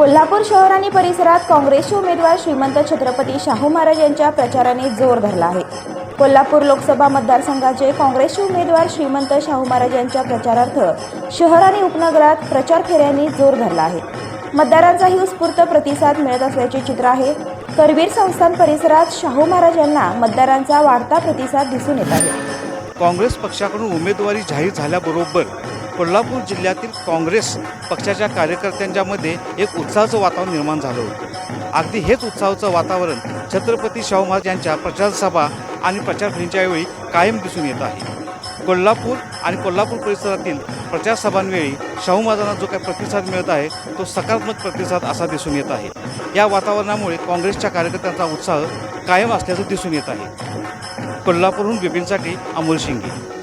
कोल्हापूर शहर आणि परिसरात काँग्रेसचे उमेदवार श्रीमंत छत्रपती शाहू महाराज यांच्या प्रचाराने जोर धरला आहे. कोल्हापूर लोकसभा मतदारसंघाचे काँग्रेसचे उमेदवार श्रीमंत शाहू महाराज यांच्या प्रचारार्थ शहर आणि उपनगरात प्रचार फेऱ्यांनी जोर धरला आहे. मतदारांचाही उत्स्फूर्त प्रतिसाद मिळत असल्याचे चित्र आहे. करवीर संस्थान परिसरात शाहू महाराज यांना मतदारांचा वाढता प्रतिसाद दिसून येत आहे. काँग्रेस पक्षाकडून उमेदवारी जाहीर झाल्याबरोबर कोल्हापूर जिल्ह्यातील काँग्रेस पक्षाच्या कार्यकर्त्यांच्यामध्ये एक उत्साहाचं वातावरण निर्माण झालं होतं. अगदी हेच उत्साहाचं वातावरण छत्रपती शाहू महाराज यांच्या प्रचारसभा आणि प्रचारफेरींच्या वेळी कायम दिसून येत आहे. कोल्हापूर आणि कोल्हापूर परिसरातील प्रचार सभांवेळी शाहू महाराजांना जो काही प्रतिसाद मिळत आहे तो सकारात्मक प्रतिसाद असा दिसून येत आहे. या वातावरणामुळे काँग्रेसच्या कार्यकर्त्यांचा उत्साह कायम असल्याचं दिसून येत आहे. कोल्हापूरहून बिपिनसाठी अमोल शिंगे.